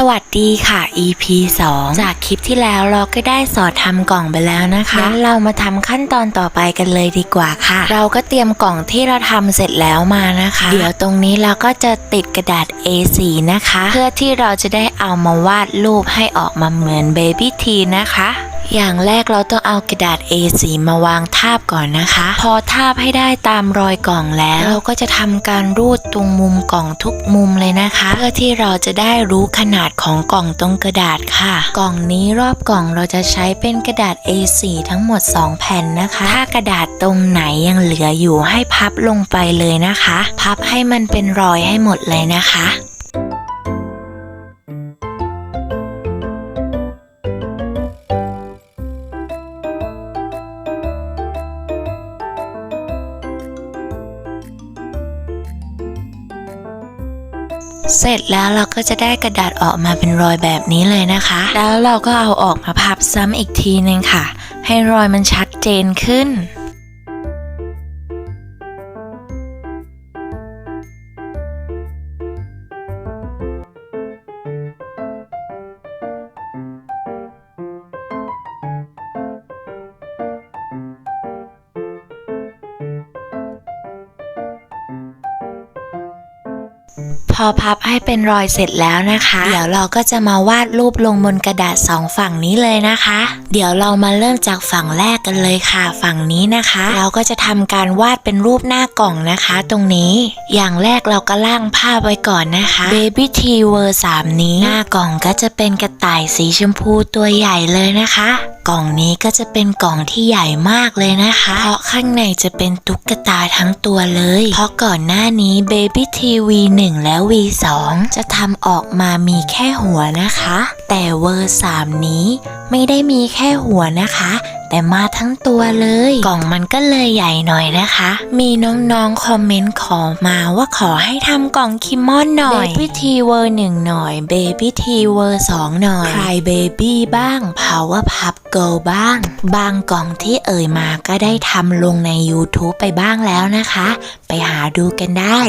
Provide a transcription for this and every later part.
สวัสดีค่ะ EP 2 จากคลิปที่แล้วเราก็ได้สอนทำกล่องไปแล้วนะคะงั้นเรามาทำขั้นตอนต่อไปกันเลยดีกว่าค่ะ เราก็เตรียมกล่องที่เราทำเสร็จแล้วมานะคะ เดี๋ยวตรงนี้เราก็จะติดกระดาษ A4 นะคะ เพื่อที่เราจะได้เอามาวาดรูปให้ออกมาเหมือน Baby T นะคะ อย่างแรกเราต้องเอากระดาษ A4 มาวางทาบก่อนนะคะ พอทาบให้ได้ตามรอยกล่องแล้ว เราก็จะทำการรูดตรงมุมกล่องทุกมุมเลยนะคะ เพื่อที่เราจะได้รู้ขนาดของกล่องตรงกระดาษค่ะ กล่องนี้รอบกล่องเราจะใช้เป็นกระดาษ A4 ทั้งหมด 2 แผ่นนะคะ ถ้ากระดาษตรงไหนยังเหลืออยู่ให้พับลงไปเลยนะคะ พับให้มันเป็นรอยให้หมดเลยนะคะ เสร็จแล้วเราก็จะได้กระดาษออกมาเป็นรอยแบบนี้เลยนะคะ แล้วเราก็เอาออกมาพับซ้ำอีกทีนึงค่ะ ให้รอยมันชัดเจนขึ้น พอพับให้เป็นรอยเสร็จแล้วนะคะ เดี๋ยวเราก็จะมาวาดรูปลงบนกระดาษสองฝั่งนี้เลยนะคะ เดี๋ยวเรามาเริ่มจากฝั่งแรกกันเลยค่ะ ฝั่งนี้นะคะ เราก็จะทำการวาดเป็นรูปหน้ากล่องนะคะ ตรงนี้ อย่างแรกเราก็ล่างภาพไว้ก่อนนะคะ Baby T เวอร์สามนี้หน้ากล่องก็จะเป็นกระต่ายสีชมพูตัวใหญ่เลยนะคะ กล่องนี้ก็จะเป็นกล่องที่ใหญ่มากเลยนะคะ เพราะข้างในจะเป็นตุ๊กตาทั้งตัวเลย เพราะก่อนหน้านี้ Baby TV 1 แล้ว V2 จะทำออกมามีแค่หัวนะคะ แต่เวอร์3นี้ไม่ได้มีแค่หัวนะคะแต่มาทั้งตัวเลย กล่องมันก็เลยใหญ่หน่อยนะคะ มีน้องๆคอมเมนต์ขอมาว่าขอให้ทำกล่องคิมมอนหน่อย Baby T เวอร์1หน่อย Baby T เวอร์2หน่อย Cry Baby บ้าง Power Pup Girl บ้าง บางกล่องที่เอ่ยมาก็ได้ทำลงใน YouTube ไปบ้างแล้วนะคะ ไปหาดูกันได้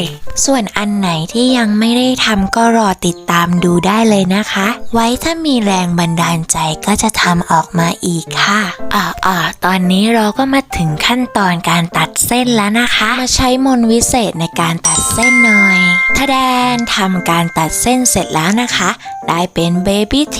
ส่วนอันไหนที่ยังไม่ได้ทำก็รอติดตามดูได้เลยนะคะ ไว้ถ้ามีแรงบันดาลใจก็จะทำออกมาอีกค่ะอ่าอ่าตอนนี้เราก็มาถึงขั้นตอนการตัดเส้นแล้วนะคะ มาใช้มนวิเศษในการตัดเส้นหน่อยถ้าแดนทำการตัดเส้นเสร็จแล้วนะคะ ได้เป็น Baby T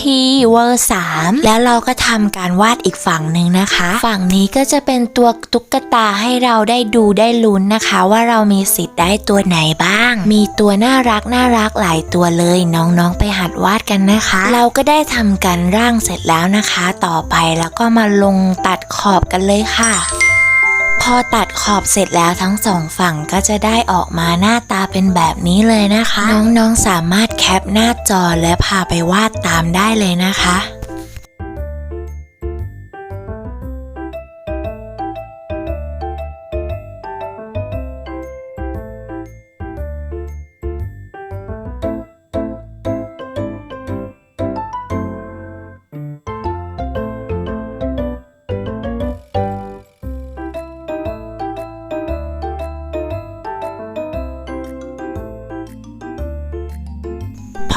เวอร์3แล้วเราก็ทำการวาดอีกฝั่งหนึ่งนะคะ ฝั่งนี้ก็จะเป็นตัวตุ๊กตาให้เราได้ดูได้ลุ้นนะคะ ว่าเรามีสิทธิ์ได้ตัวไหนบ้าง มีตัวน่ารักน่ารักหลายตัวเลยน้องๆไปหัดวาดกันนะคะ เราก็ได้ทำการร่างเสร็จแล้วนะคะ ต่อไปแล้วก็มาลงตัดขอบกันเลยค่ะ พอตัดขอบเสร็จแล้วทั้งสองฝั่งก็จะได้ออกมาหน้าตาเป็นแบบนี้เลยนะคะ น้องๆสามารถแคปหน้าจอและพาไปวาดตามได้เลยนะคะ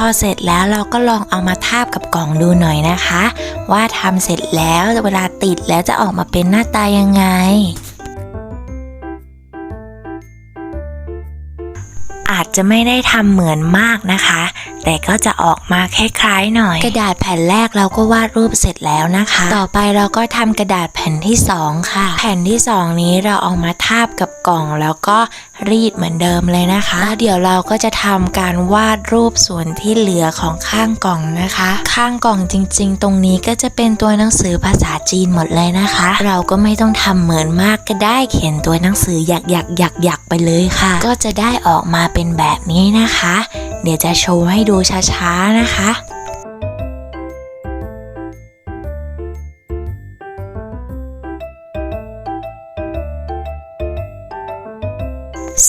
อเสร็จแล้วเราก็ลองเอามาทาบกับกล่องดูหน่อยนะคะ ว่าทำเสร็จแล้วเวลาติดแล้วจะออกมาเป็นหน้าตายังไงอาจจะไม่ได้ทำเหมือนมากนะคะ แต่ก็จะออกมาคล้ายๆหน่อย กระดาษแผ่นแรกเราก็วาดรูปเสร็จแล้วนะคะ ต่อไปเราก็ทำกระดาษแผ่นที่สองค่ะ แผ่นที่สองนี้เราเอามาทาบกับกล่องแล้วก็รีดเหมือนเดิมเลยนะคะแล้วเดี๋ยวเราก็จะทำการวาดรูปส่วนที่เหลือของข้างกล่องนะคะ ข้างกล่องจริง ๆ ตรงนี้ก็จะเป็นตัวหนังสือภาษาจีนหมดเลยนะคะ เราก็ไม่ต้องทำเหมือนมากก็ได้เขียนตัวหนังสือหยักหยักหยักหยักๆไปเลยค่ะ ก็จะได้ออกมาเป็นแบบนี้นะคะ เดี๋ยวจะโชว์ให้ดูช้าๆนะคะ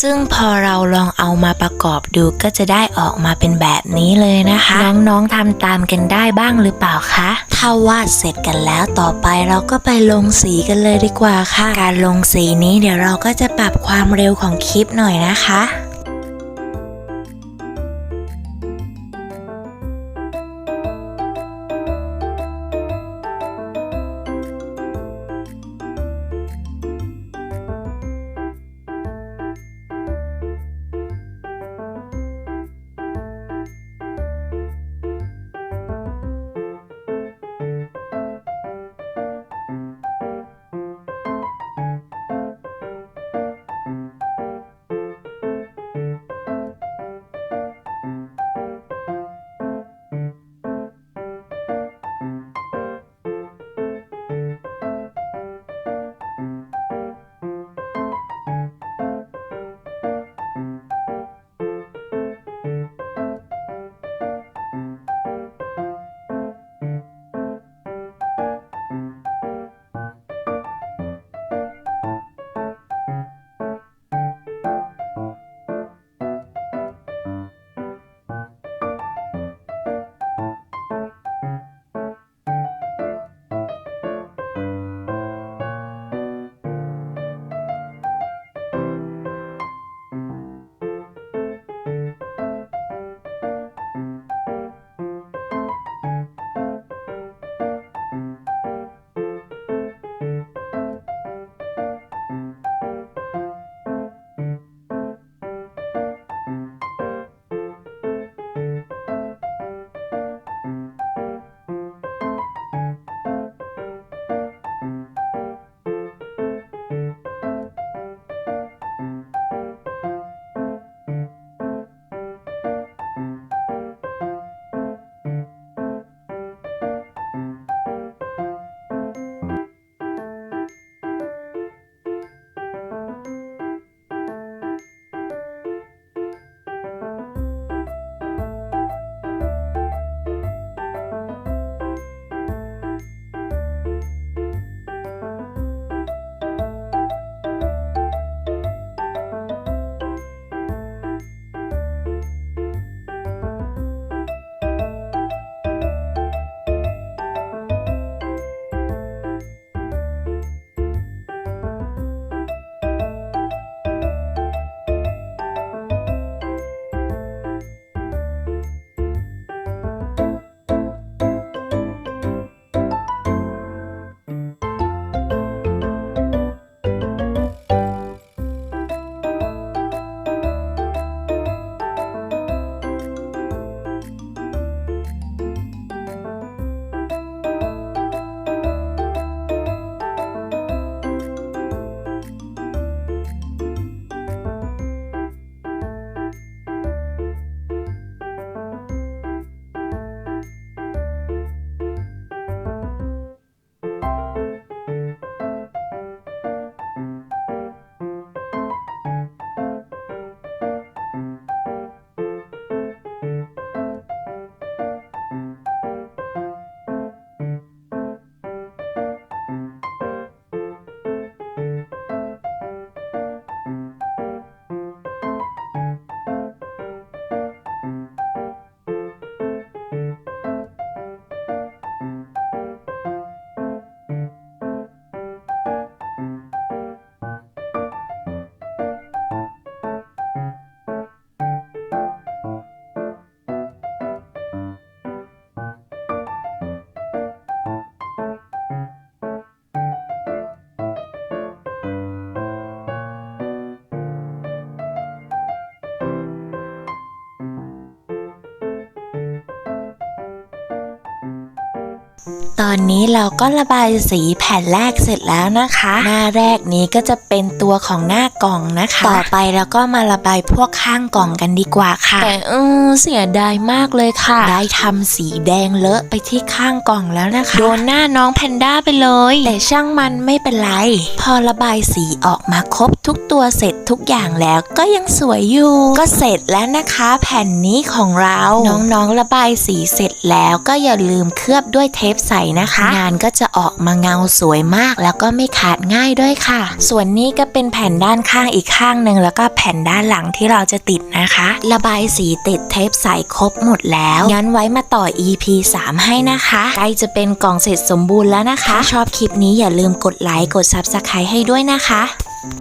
ซึ่งพอเราลองเอามาประกอบดูก็จะได้ออกมาเป็นแบบนี้เลยนะคะ น้องๆทำตามกันได้บ้างหรือเปล่าคะถ้าวาดเสร็จกันแล้วต่อไปเราก็ไปลงสีกันเลยดีกว่าค่ะ การลงสีนี้เดี๋ยวเราก็จะปรับความเร็วของคลิปหน่อยนะคะ ตอนนี้เราก็ระบายสีแผ่นแรกเสร็จแล้วนะคะ หน้าแรกนี้ก็จะเป็นตัวของหน้ากล่องนะคะ ต่อไปเราก็มาระบายพวกข้างกล่องกันดีกว่าค่ะ แต่เออเสียดายมากเลยค่ะ ได้ทำสีแดงเลอะไปที่ข้างกล่องแล้วนะคะ โดนหน้าน้องแพนด้าไปเลย แต่ช่างมันไม่เป็นไร พอระบายสีออกมาครบทุกตัวเสร็จทุกอย่างแล้วก็ยังสวยอยู่ ก็เสร็จแล้วนะคะ แผ่นนี้ของเรา น้องๆระบายสีเสร็จแล้วก็อย่าลืมเคลือบด้วยเทปใสนะคะ งานก็จะออกมาเงาสวยมาก แล้วก็ไม่ขาดง่ายด้วยค่ะ ส่วนนี้ก็เป็นแผ่นด้านข้างอีกข้างหนึ่งแล้วก็แผ่นด้านหลังที่เราจะติดนะคะ ระบายสีติดเทปใสครบหมดแล้ว งั้นไว้มาต่อ EP 3 ให้นะคะใกล้จะเป็นกล่องเสร็จสมบูรณ์แล้วนะคะ ชอบคลิปนี้อย่าลืมกดไลค์กด Subscribe ให้ด้วยนะคะ